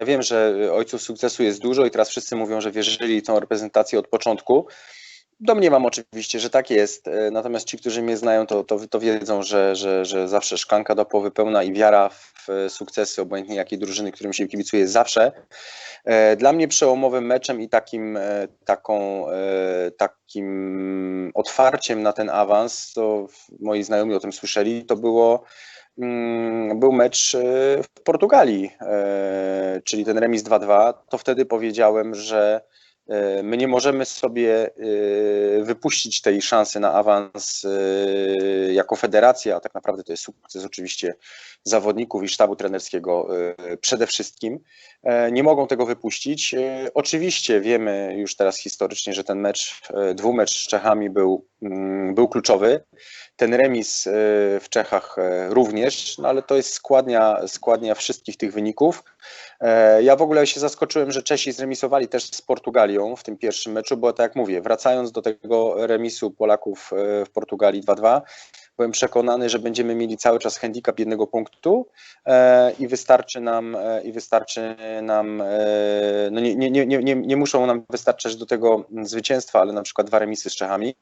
Ja wiem, że ojców sukcesu jest dużo i teraz wszyscy mówią, że wierzyli tą reprezentację od początku. Domniemam oczywiście, że tak jest, e, natomiast ci, którzy mnie znają, to, to, to wiedzą, że, że, że zawsze szklanka do połowy pełna i wiara w sukcesy, obojętnie jakiej drużyny, którym się kibicuje, zawsze. E, dla mnie przełomowym meczem i takim, taką, takim otwarciem na ten awans, to moi znajomi o tym słyszeli, to było był mecz w Portugalii, czyli ten remis 2-2, to wtedy powiedziałem, że E, my nie możemy sobie e, wypuścić tej szansy na awans e, jako federacja, a tak naprawdę to jest sukces oczywiście zawodników i sztabu trenerskiego przede wszystkim. Nie mogą tego wypuścić. Oczywiście wiemy już teraz historycznie, że ten mecz, dwumecz z Czechami był, mm, był kluczowy. Ten remis w Czechach również, no ale to jest składnia, składnia wszystkich tych wyników. E, ja w ogóle się zaskoczyłem, że Czesi zremisowali też z Portugalią w tym pierwszym meczu, bo tak jak mówię, wracając do tego remisu Polaków e, w Portugalii 2-2, byłem przekonany, że będziemy mieli cały czas handicap jednego punktu e, i wystarczy nam, i wystarczy nam no nie, nie, nie, nie, nie muszą nam wystarczać do tego zwycięstwa, ale na przykład dwa remisy z Czechami.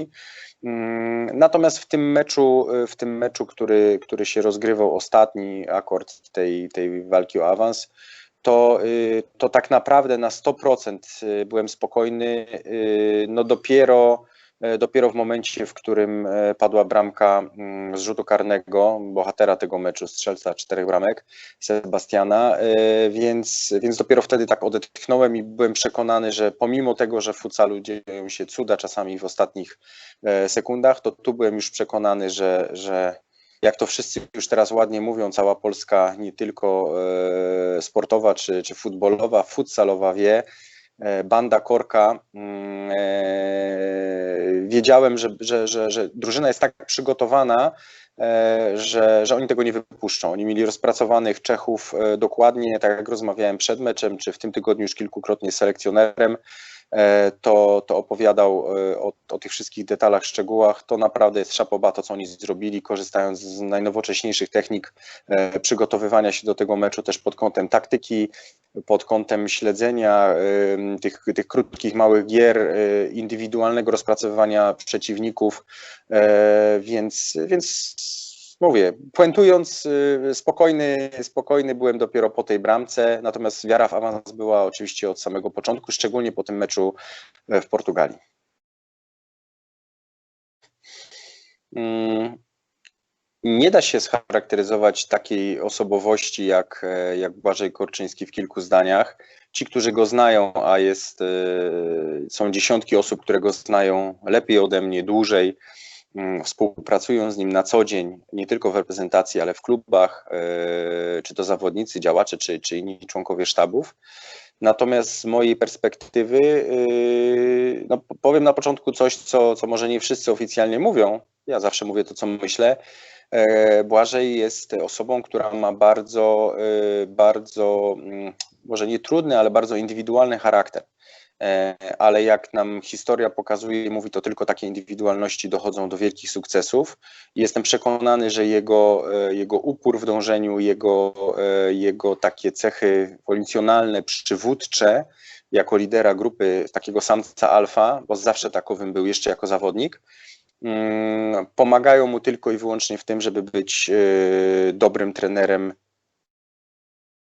Mm, natomiast w tym meczu, w tym meczu, który, który się rozgrywał ostatni akord tej, tej walki o awans, to, y, to tak naprawdę na 100% y, byłem spokojny. Y, no dopiero, dopiero w momencie, w którym padła bramka mm, z rzutu karnego, bohatera tego meczu, strzelca czterech bramek, Sebastiana, więc, więc dopiero wtedy tak odetchnąłem i byłem przekonany, że pomimo tego, że w futsalu dzieją się cuda czasami w ostatnich sekundach, to tu byłem już przekonany, że, że jak to wszyscy już teraz ładnie mówią, cała Polska nie tylko e, sportowa czy, czy futbolowa, futsalowa wie, e, banda Korka, mm, e, wiedziałem, że, że, że, że drużyna jest tak przygotowana, że, że oni tego nie wypuszczą. Oni mieli rozpracowanych Czechów dokładnie, tak jak rozmawiałem przed meczem, czy w tym tygodniu już kilkukrotnie z selekcjonerem. E, to, to opowiadał e, o, o, tych wszystkich detalach, szczegółach. To naprawdę jest szapoba to, co oni zrobili, korzystając z najnowocześniejszych technik e, przygotowywania się do tego meczu też pod kątem taktyki, pod kątem śledzenia tych, tych krótkich, małych gier, indywidualnego rozpracowywania przeciwników, więc, więc mówię, puentując, y, spokojny, spokojny byłem dopiero po tej bramce, natomiast wiara w awans była oczywiście od samego początku, szczególnie po tym meczu e, w Portugalii. Nie da się scharakteryzować takiej osobowości jak, e, jak Błażej Korczyński w kilku zdaniach. Ci, którzy go znają, a jest, e, są dziesiątki osób, które go znają lepiej ode mnie, dłużej, Mm, współpracują z nim na co dzień, nie tylko w reprezentacji, ale w klubach, e, czy to zawodnicy, działacze, czy, czy inni członkowie sztabów. Natomiast z mojej perspektywy, no powiem na początku coś, co, co może nie wszyscy oficjalnie mówią. Ja zawsze mówię to, co myślę. E, Błażej jest osobą, która ma bardzo, bardzo, mm, może nie trudny, ale bardzo indywidualny charakter. E, ale jak nam historia pokazuje, mówi to tylko takie indywidualności dochodzą do wielkich sukcesów. Jestem przekonany, że jego, e, jego upór w dążeniu, jego, e, jego takie cechy wolicjonalne, przywódcze, jako lidera grupy takiego samca alfa, bo zawsze takowym był jeszcze jako zawodnik, pomagają mu tylko i wyłącznie w tym, żeby być dobrym trenerem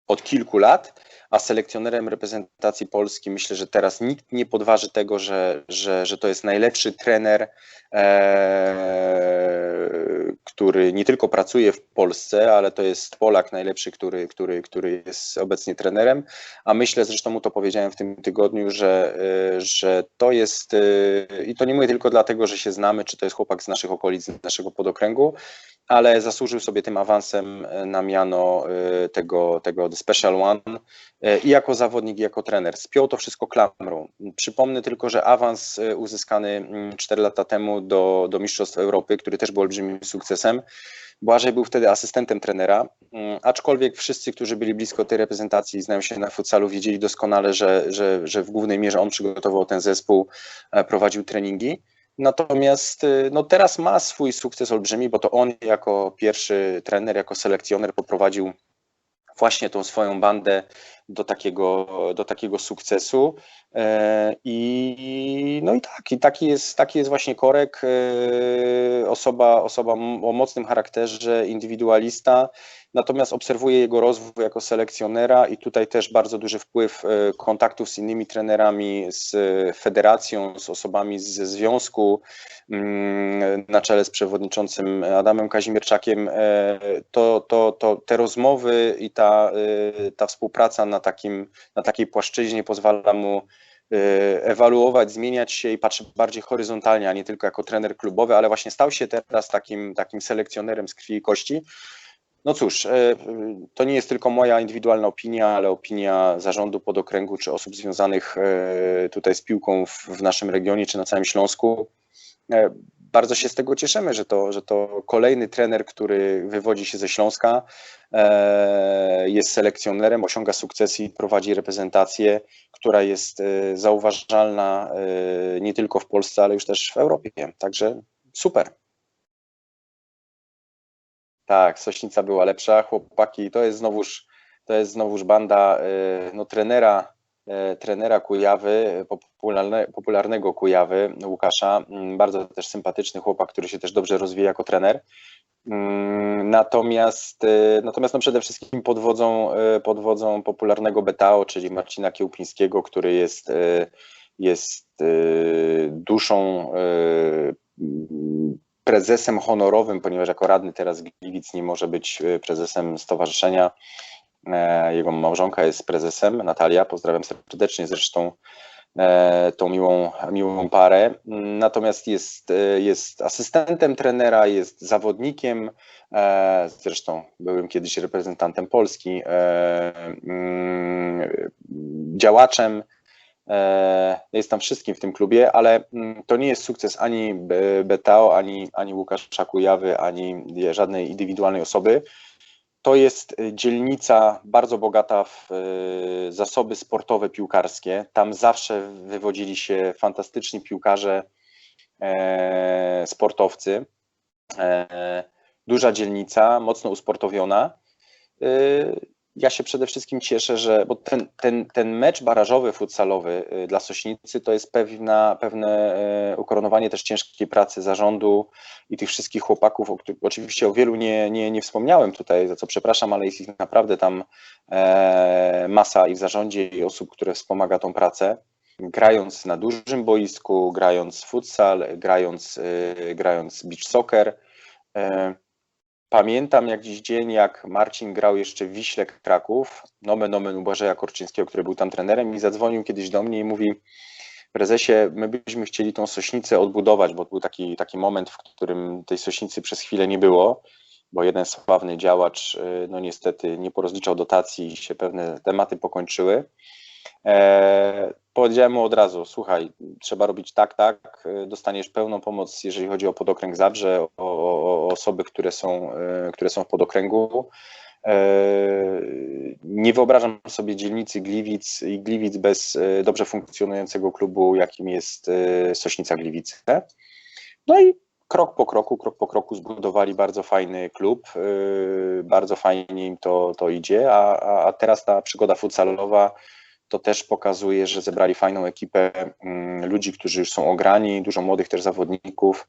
od kilku lat a selekcjonerem reprezentacji Polski myślę, że teraz nikt nie podważy tego, że, że, że to jest najlepszy trener, e, który nie tylko pracuje w Polsce, ale to jest Polak najlepszy, który, który, który jest obecnie trenerem, a myślę, zresztą mu to powiedziałem w tym tygodniu, że, e, że to jest, e, i to nie mówię tylko dlatego, że się znamy, czy to jest chłopak z naszych okolic, z naszego podokręgu, ale zasłużył sobie tym awansem na miano tego, tego The Special One i jako zawodnik, i jako trener. Spiął to wszystko klamrą. Przypomnę tylko, że awans uzyskany 4 mm, lata temu do, do Mistrzostw Europy, który też był olbrzymim sukcesem, Błażej był wtedy asystentem trenera, mm, aczkolwiek wszyscy, którzy byli blisko tej reprezentacji, znają się na futsalu, wiedzieli doskonale, że, że, że w głównej mierze on przygotował ten zespół, e, prowadził treningi. Natomiast no, teraz ma swój sukces olbrzymi, bo to on jako pierwszy trener, jako selekcjoner poprowadził właśnie tą swoją bandę do takiego, do takiego sukcesu. E, I, no i tak, i taki jest, taki jest właśnie Korek, e, osoba, osoba o mocnym charakterze, indywidualista, natomiast obserwuję jego rozwój jako selekcjonera i tutaj też bardzo duży wpływ e, kontaktów z innymi trenerami, z federacją, z osobami ze związku, mm, na czele z przewodniczącym Adamem Kazimierczakiem, to, to, to te rozmowy i ta, ta współpraca na, takim, na takiej płaszczyźnie pozwala mu Y, ewaluować, zmieniać się i patrzeć bardziej horyzontalnie, a nie tylko jako trener klubowy, ale właśnie stał się teraz takim, takim selekcjonerem z krwi i kości. No cóż, y, to nie jest tylko moja indywidualna opinia, ale opinia zarządu podokręgu czy osób związanych y, tutaj z piłką w, w naszym regionie czy na całym Śląsku bardzo się z tego cieszymy, że to, że to kolejny trener, który wywodzi się ze Śląska, e, jest selekcjonerem, osiąga sukcesy i prowadzi reprezentację, która jest e, zauważalna e, nie tylko w Polsce, ale już też w Europie. Także super. Tak, Sośnica była lepsza. Chłopaki, to jest znowuż, to jest znowuż banda no, trenera trenera Kujawy, popularne, popularnego Kujawy, Łukasza, mm, bardzo też sympatyczny chłopak, który się też dobrze rozwija jako trener. Mm, natomiast, e, natomiast no przede wszystkim pod wodzą, e, pod wodzą popularnego Betao, czyli Marcina Kiełpińskiego, który jest, jest duszą prezesem honorowym, ponieważ jako radny teraz Gliwic nie może być prezesem stowarzyszenia E, jego małżonka jest prezesem, Natalia, pozdrawiam serdecznie zresztą e, tą miłą, miłą parę. Natomiast jest, e, jest asystentem trenera, jest zawodnikiem, zresztą byłem kiedyś reprezentantem Polski, mm, działaczem, jest tam wszystkim w tym klubie, ale mm, to nie jest sukces ani Betao, ani, ani Łukasza Kujawy, ani żadnej indywidualnej osoby to jest y, dzielnica bardzo bogata w y, zasoby sportowe piłkarskie. Tam zawsze wywodzili się fantastyczni piłkarze, e, sportowcy. E, duża dzielnica, mocno usportowiona. Ja się przede wszystkim cieszę, że bo ten, ten, ten mecz barażowy, futsalowy y, dla Sośnicy to jest pewna, pewne y, ukoronowanie też ciężkiej pracy zarządu i tych wszystkich chłopaków, o których oczywiście o wielu nie, nie, nie wspomniałem tutaj, za co przepraszam, ale jest ich naprawdę tam e, masa i w zarządzie i osób, które wspomaga tą pracę. Grając na dużym boisku, grając futsal, grając, y, grając beach soccer, e, Pamiętam jak dziś dzień, jak Marcin grał jeszcze w Wiśle Kraków, nomen nomen u Błażeja Korczyńskiego, który był tam trenerem i zadzwonił kiedyś do mnie i mówi prezesie, my byśmy chcieli tą sośnicę odbudować, bo był taki, taki moment, w którym tej sośnicy przez chwilę nie było, bo jeden sławny działacz, y, no niestety nie porozliczał dotacji i się pewne tematy pokończyły. Powiedziałem mu od razu, słuchaj, trzeba robić tak, tak, dostaniesz pełną pomoc, jeżeli chodzi o podokręg Zabrze, o, o, o osoby, które są, e, które są w podokręgu. E, nie wyobrażam sobie dzielnicy Gliwic i Gliwic bez e, dobrze funkcjonującego klubu, jakim jest Sośnica Gliwice. No i krok po kroku, krok po kroku zbudowali bardzo fajny klub, bardzo fajnie im to, to idzie, a, a teraz ta przygoda futsalowa to też pokazuje, że zebrali fajną ekipę mm, ludzi, którzy już są ograni, dużo młodych też zawodników.